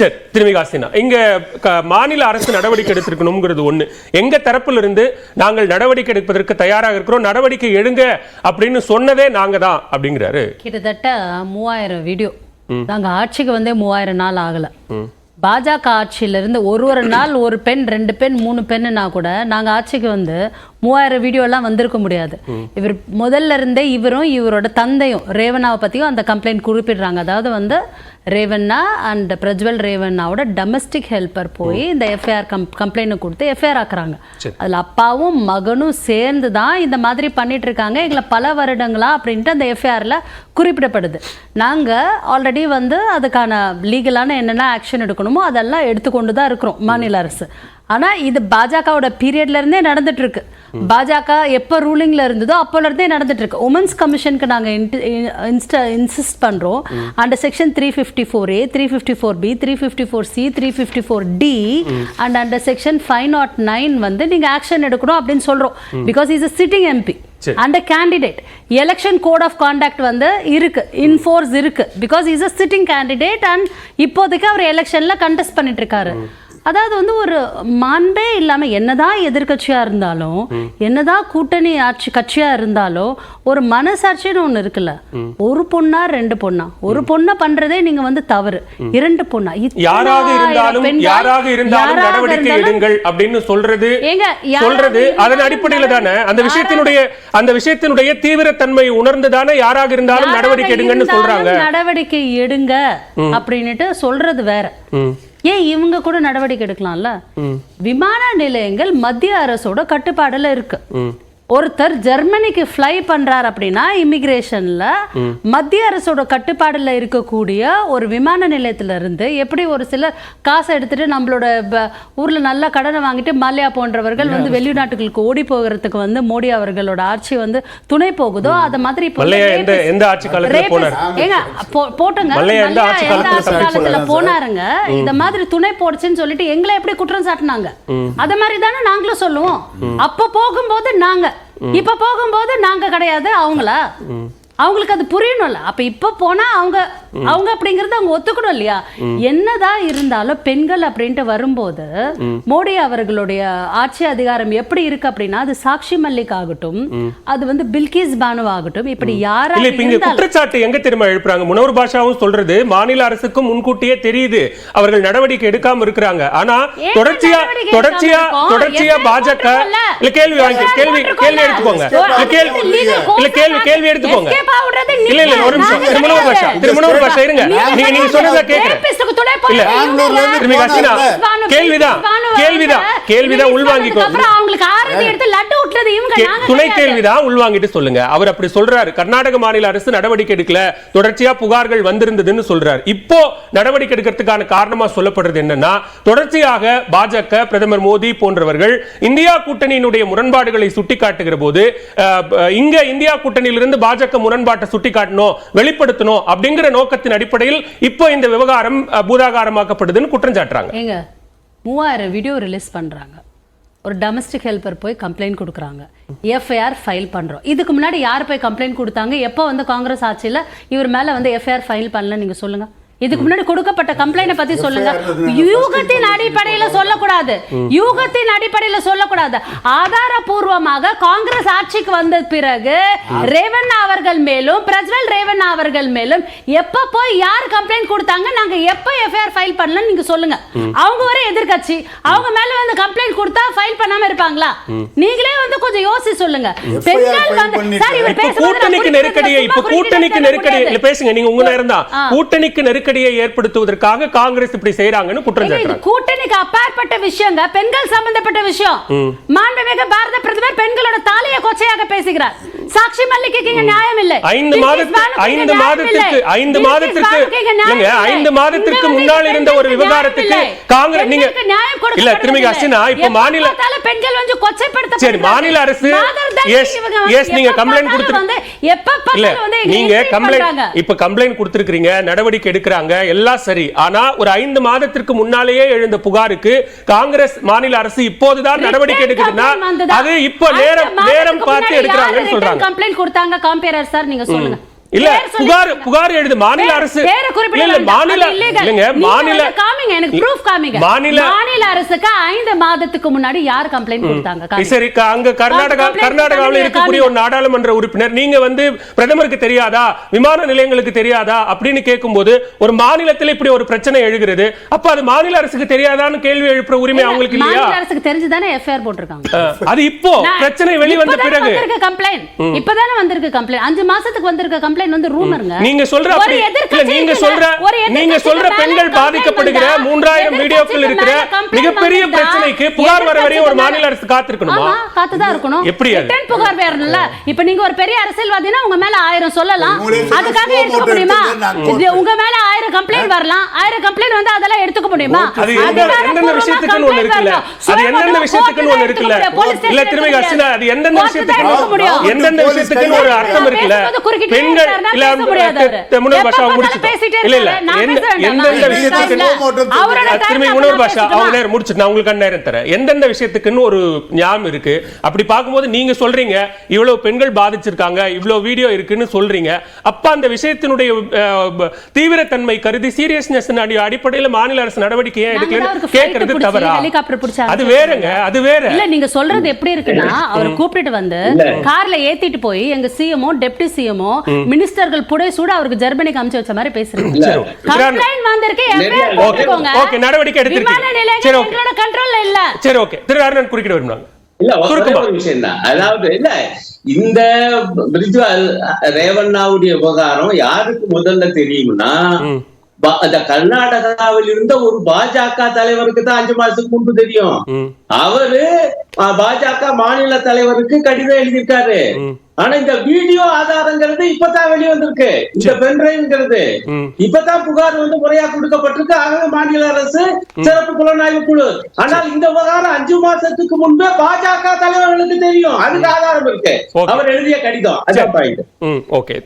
சரி, திரும்பி காசினா. இங்க மாநில அரசு நடவடிக்கை எடுத்திருக்கணுங்கிறது ஒண்ணு. எங்க தரப்புல இருந்து நாங்கள் நடவடிக்கை எடுப்பதற்கு தயாராக இருக்கிறோம் நடவடிக்கை எடுங்க அப்படின்னு சொன்னதே நாங்க தான் அப்படிங்கிறாரு. கிட்டத்தட்ட மூவாயிரம் வீடியோ. நாங்க ஆட்சிக்கு வந்தே மூவாயிரம் நாள் ஆகல. பாஜக ஆட்சியில இருந்து ஒரு ஒரு நாள் ஒரு பெண் ரெண்டு பெண் மூணு பெண்ணுனா கூட நாங்க ஆட்சிக்கு வந்து மூவாயிரம் வீடியோ எல்லாம் வந்திருக்க முடியாது. இவர் முதல்ல இருந்தே இவரும் இவரோட தந்தையும் ரேவனாவை பத்தியும் அந்த கம்ப்ளைண்ட் குறிப்பிடுறாங்க. அதாவது வந்து ரேவண்ணா அண்ட் பிரஜ்வல் ரேவண்ணாவோட டொமஸ்டிக் ஹெல்ப்பர் போய் இந்த எஃப்ஐஆர் கம் கம்ப்ளைண்ட் கொடுத்து எஃப்ஐஆர் ஆக்குறாங்க. அதுல அப்பாவும் மகனும் சேர்ந்து தான் இந்த மாதிரி பண்ணிட்டு இருக்காங்க. எங்களை பல வருடங்களா அப்படின்ட்டு அந்த எஃப்ஐஆர்ல குறிப்பிடப்படுது. நாங்க ஆல்ரெடி வந்து அதுக்கான லீகலான என்னென்ன ஆக்ஷன் எடுக்கணுமோ அதெல்லாம் எடுத்துக்கொண்டு தான் இருக்கிறோம் மாநில அரசு. ஆனா இது பாஜகவோட பீரியட்ல இருந்தே நடந்துட்டு இருக்கு பாஜக எப்போ ரூலிங்ல இருந்ததோ அப்போல இருந்தே நடந்துட்டு இருக்கு உமன்ஸ் கமிஷனுக்கு நாங்க இன்ஸ்டா இன்சிஸ்ட் பண்றோம். Under section three fifty four A three fifty four B three fifty four C three fifty four D and under section five nought nine வந்து நீங்க ஆக்ஷன் எடுக்கணும் அப்படின்னு சொல்றோம். Because is a sitting MP. அந்த candidate election code of conduct வந்து இருக்கு. Enforce இருக்கு. Because is a sitting candidate and இப்போதைக்கு அவர் எலெக்ஷன்ல கண்டெஸ்ட் பண்ணிட்டு இருக்காரு அதாவது வந்து ஒரு மாண்பே இல்லாம என்னதான் எதிர்க்கட்சியா இருந்தாலும் என்னதான் கூட்டணி ஆட்சி கட்சியா இருந்தாலும் ஒரு மனசாட்சின்னு ஒண்ணு இருக்குல்ல. ஒரு பொண்ணா ரெண்டு பொண்ணா. ஒரு பொண்ணை பண்றதே நீங்க வந்து தவறு. இரண்டு பொண்ணா. யாராக இருந்தாலும் யாராக இருந்தாலும் நடவடிக்கை எடுங்கள் அப்படின்னு சொல்றது ஏங்க, சொல்றது அதன் அடிப்படையில தானே? அந்த விஷயத்தினுடைய அந்த விஷயத்தினுடைய தீவிரத்தன்மை உணர்ந்து தானே யாராக இருந்தாலும் நடவடிக்கை எடுங்கன்னு சொல்றாங்க? நடவடிக்கை எடுங்க அப்படின்னுட்டு சொல்றது வேற. ஏன் இவங்க கூட நடவடிக்கை எடுக்கலாம்ல? விமான நிலையங்கள் மத்திய அரசோட கட்டுப்பாடுல இருக்கு. ஒருத்தர் ஜெர்மனிக்கு ஃப்ளை பண்றார் அப்படின்னா இமிகிரேஷன்ல மத்திய அரசோட கட்டுப்பாடுல இருக்கக்கூடிய ஒரு விமான நிலையத்துல இருந்து எப்படி ஒரு சிலர் காசை எடுத்துட்டு நம்மளோட ஊர்ல நல்ல கடனை வாங்கிட்டு மல்லையா போன்றவர்கள் வந்து வெளிநாட்டுகளுக்கு ஓடி போகிறதுக்கு வந்து மோடி அவர்களோட ஆட்சி வந்து துணை போகுதோ அது மாதிரி போட்டுங்க. காலத்துல போனாருங்க இந்த மாதிரி துணை போடுச்சுன்னு சொல்லிட்டு எங்களை எப்படி குற்றம் சாட்டினாங்க? அத மாதிரி தானே நாங்களும் சொல்லுவோம். அப்ப போகும்போது நாங்க இப்ப போகும்போது நாங்க கிடையாது அவங்களா. அவங்களுக்கு அது புரியணும்ல. அப்ப இப்ப போனா அவங்க அவங்க அப்படிங்கறது அவங்க ஒத்துக்கணும் இல்லையா? என்னதான் இருந்தாலும் பெண்கள் அப்படின்ட்டு வரும்போது மோடி அவர்களுடைய ஆட்சி அதிகாரம் எப்படி இருக்கு அப்படின்னா அது சாக்ஷி மல்லிக் ஆகட்டும் அது வந்து பில்கிஸ் பானு ஆகட்டும் இப்படி யாரா குற்றச்சாட்டு எங்க தெரியுமா எழுப்புறாங்க? முனவர் பாஷாவும் சொல்றது மாநில அரசுக்கும் முன்கூட்டியே தெரியுது. அவர்கள் நடவடிக்கை எடுக்காம இருக்கிறாங்க. ஆனா தொடர்ச்சியா தொடர்ச்சியா? தொடர்ச்சியா பாஜக? இல்ல கேள்வி வாங்கி கேள்வி கேள்வி? எடுத்துக்கோங்க. இல்ல கேள்வி இல்ல கேள்வி எடுத்துக்கோங்க. இல்ல இல்ல ஒரு நிமிஷம். திருமணவர் பாஷா கிடையாது. திருமணவர் பாஷா இருங்க. நீங்க நீங்க நீங்க சொன்னதா கேக்குறேன் rapist-க்கு துணை இல்ல. போறீங்க. பெங்களூர்ல இருந்து திரும்பி ஹசீனா பானு, கேள்விதான். பானு கேள்விதான். வந்து கேள்விதான் release உள்வாங்கிக்கோ பண்ணதுக்கு அப்புறம் அவங்களுக்கு ஆரத்தி எடுத்து லட்டு விட்டுறது இவங்க கே- நாங்க துணை கிடையாது. கேள்விதான் உள்வாங்கிட்டு சொல்லுங்க. அவர் அப்படி சொல்றாரு. கர்நாடக மாநில அரசு நடவடிக்கை எடுக்கல. தொடர்ச்சியா புகார்கள் வந்திருந்ததுன்னு சொல்றாரு. இப்போ நடவடிக்கை எடுக்கிறதுக்கான காரணமா சொல்லப்படுறது என்னன்னா தொடர்ச்சியாக பாஜக பிரதமர் மோடி போன்றவர்கள் இந்தியா கூட்டணியினுடைய முரண்பாடுகளை சுட்டிக்காட்டுகிற போது இங்க இந்தியா கூட்டணியிலிருந்து பாஜக முரண்பாட்டை சுட்டிக்காட்டணும் வெளிப்படுத்தணும் அப்படிங்கிற நோக்கத்தின் அடிப்படையில் இப்போ இந்த விவகாரம் பூதாகாரமாக்கப்படுதுன்னு குற்றம் சாட்டுறாங்க. ஏங்க மூவாயிரம் வீடியோ ரிலீஸ் பண்றாங்க. ஒரு டொமஸ்டிக் ஹெல்ப்பர் போய் கம்ப்ளைண்ட் கொடுக்குறாங்க. எஃப்ஐஆர் ஃபைல் பண்றோம். இதுக்கு முன்னாடி யார் போய் கம்ப்ளைண்ட் கொடுத்தாங்க? எப்போ வந்து காங்கிரஸ் ஆட்சியில இவர் மேல வந்து எஃப்ஐஆர் ஃபைல் பண்ணல? நீங்க சொல்லுங்க. இதுக்கு முன்னாடி கொடுக்கப்பட்ட கம்ப்ளைண்ட பத்தி சொல்லுங்க. யூகத்தின் அடிப்படையில சொல்லக்கூடாது. யூகத்தின் அடிப்படையில சொல்லக்கூடாது. ஆதாரபூர்வமாக காங்கிரஸ் ஆட்சிக்கு வந்த பிறகு ரேவண்ணா அவர்கள் மேலும் பிரஜ்வல் ரேவண்ணா அவர்கள் மேலும் எப்ப போய் யார் கம்ப்ளைண்ட் கொடுத்தாங்க நாங்க எப்ப எஃப்ஐஆர் ஃபைல் பண்ணல நீங்க சொல்லுங்க. அவங்க வரை எதிர்க்கட்சி. அவங்க மேல வந்து கம்ப்ளைண்ட் கொடுத்தா ஃபைல் பண்ணாம இருப்பாங்களா? நீங்களே வந்து கொஞ்சம் யோசி சொல்லுங்க. பெண்கள் வந்து. சார் இவர் நான் கூட்டணிக்கு நெருக்கடியை இப்ப கூட்டணிக்கு நெருக்கடி பேசுங்க நீங்க உங்க நேரம் தான். கூட்டணிக்கு நெருக்கடியை ஏற்படுத்துவதற்காக காங்கிரஸ் இப்படி செய்யறாங்கன்னு குற்றம் சாட்டுறாங்க. கூட்டணிக்கு அப்பாற்பட்ட விஷயங்க. பெண்கள் சம்பந்தப்பட்ட விஷயம். மாண்புமிகு பாரத பிரதமர் பெண்களோட தாலிய கொச்சையாக பேசுகிறார். சாக்ஷி மல்லிகைக்கு இங்க நியாயம் இல்லை ஐந்து பில்கிஸ் மாதத்து பானுக்கு இங்க ஐந்து மாதத்திற்கு. ஐந்து மாதத்திற்கு இல்லங்க இல்லை. ஐந்து மாதத்திற்கு முன்னால் இருந்த ஒரு விவகாரத்துக்கு. காங்கிரஸ் நீங்க இல்ல. திரும்பி ஹசினா இப்ப மாநில பெண்கள் வந்து கொச்சைப்படுத்தப்படுகிறார்கள். சரி, மாநில அரசு- வந்து yes, நீங்க பார்த்தாலும் கொடுத்து- எப்ப இல்ல நீங்க கம்ப்ளைண்ட். இப்ப கம்ப்ளைண்ட் கொடுத்திருக்கீங்க நடவடிக்கை எடுக்கிறாங்க எல்லாம் சரி ஆனா ஒரு ஐந்து மாதத்திற்கு முன்னாலேயே எழுந்த புகாருக்கு காங்கிரஸ் மாநில அரசு இப்போதுதான் நடவடிக்கை எடுக்குதுன்னா? அது இப்போ நேரம் மாதத்துக்கு நேரம் பார்த்து எடுக்கிறாங்கன்னு சொல்றாங்க கம்ப்ளைண்ட் கொடுத்தாங்க காம்பேரர் சார் நீங்க சொல்லுங்க. இல்ல புகார் புகார் எழுது. மாநில அரசு. இல்ல. மாநில. இல்லங்க மாநில காமிங்க எனக்கு ப்ரூஃப் காமிங்க. மாநில- மாநில அரசுக்கு ஐந்து மாதத்துக்கு முன்னாடி யார் கம்ப்ளைண்ட் கொடுத்தாங்க. சரி அங்க கர்நாடகா கர்நாடகாவில் இருக்கக்கூடிய ஒரு நாடாளுமன்ற உறுப்பினர் நீங்க வந்து பிரதமருக்கு தெரியாதா? விமான நிலையங்களுக்கு தெரியாதா? அப்படின்னு கேட்கும்போது ஒரு மாநிலத்தில் இப்படி ஒரு பிரச்சனை எழுகிறது. அப்ப அது மாநில அரசுக்கு தெரியாதான்னு கேள்வி எழுப்புற உரிமை அவங்களுக்கு இல்லையா? மாநில அரசுக்கு தெரிஞ்சுதானே எஃப்ஐஆர் போட்டிருக்காங்க. அது இப்போ பிரச்சனை வெளிவந்த இப்பதானே பிறகு. வந்திருக்கு complaint. இப்பதானே வந்திருக்கு complaint. அஞ்சு மாசத்துக்கு வந்திருக்க complaint வந்து rumorங்க. நீங்க சொல்ற அப்படி இல்ல நீங்க. சொல்ற நீங்க சொல்ற பெண்கள் பாதிக்கப்படுகிற மூன்றாயிரம் வீடியோக்கள் இருக்கிற மிகப்பெரிய பிரச்சனைக்கு புகார் வர வரையும் ஒரு மாநில அரசு காத்திருக்கணுமா காத்துதான் இருக்கணும். எப்படி? Return புகார் வேறல்ல. இப்ப நீங்க ஒரு பெரிய அரசியல்வாதினா உங்க மேல ஆயிரம் சொல்லலாம் அதுக்காக எடுத்துக்க முடியுமா உங்க மேல ஆயிரம் கம்ப்ளைண்ட் வரலாம் ஆயிரம் கம்ப்ளைண்ட் வந்து அதெல்லாம் எடுத்துக்க முடியுமா அது அதிகாரப்பூர்வமா விஷயத்துக்குன்னு ஒண்ணு இருக்குல்ல. அது நம்ம விஷயத்துக்குன்னு ஒண்ணு இருக்குல்ல. இல்ல அர்ச்சனா அது எந்தெந்த விஷயத்துக்கு. எந்தெந்த விஷயத்துக்குன்னு ஒரு அர்த்தம் இருக்குல்ல பெண்கள் எந்தெந்த விஷயத்துக்குன்னு ஒரு ஞாபகம் இருக்கு. அப்படி பார்க்கும்போது நீங்க சொல்றீங்க இவ்வளவு பெண்கள் பாதிச்சிருக்காங்க இவ்வளவு வீடியோ இருக்குன்னு சொல்றீங்க. அப்ப அந்த விஷயத்தினுடைய தீவிரத்தன்மை கருதி சீரியஸ்னஸ் அடிப்படையில மாநில அரசு நடவடிக்கை ஏன் எடுக்கலன்னு கேட்கறது தவறா? அது வேறங்க அது வேற. இல்ல நீங்க சொல்றது எப்படி இருக்குன்னா அவரை கூப்பிட்டு வந்து கார்ல ஏத்திட்டு போய் எங்க சிஎம்ஓ டெப்டி சிஎம்ஓ மினிஸ்டர்கள் புடை சூட அவருக்கு ஜெர்மனிக்கு அனுப்பிச்சு வச்ச மாதிரி பேசுறீங்க. கம்ப்ளைண்ட் வந்திருக்கு ஓகே, நடவடிக்கை எடுத்திருக்கீங்க. சரி, ஓகே. எங்களோட கண்ட்ரோல்ல இல்ல. சரி ஓகே. திரு அருணன் குறுக்கிட விரும்பினாங்க இல்ல ஒரே விஷயம் தான். அதாவது இல்ல இந்த பிரிஜ்வால் ரேவண்ணாவுடைய விவகாரம் யாருக்கு முதல்ல தெரியும்னா அந்த கர்நாடகாவில் இருந்த ஒரு பாஜக தலைவருக்கு தான் அஞ்சு மாசத்துக்கு முன்பு தெரியும். அவரு பாஜக மாநில தலைவருக்கு கடிதம் எழுதியிருக்காரு. ஆனா இந்த வீடியோ ஆதாரங்கிறது இப்பதான் வெளிய வந்திருக்கு இந்த பென்டிரைவ்ங்கிறது. இப்பதான் புகார் வந்து முறையா கொடுக்கப்பட்டிருக்கு. ஆகவே மாநில அரசு சிறப்பு புலனாய்வு குழு. ஆனால் இந்த விவகாரம் அஞ்சு மாசத்துக்கு முன்பே பாஜக தலைவர்களுக்கு தெரியும். அதுக்கு ஆதாரம் இருக்கு. அவர் எழுதிய கடிதம். அதான் பாயிண்ட் ம் ஓகே.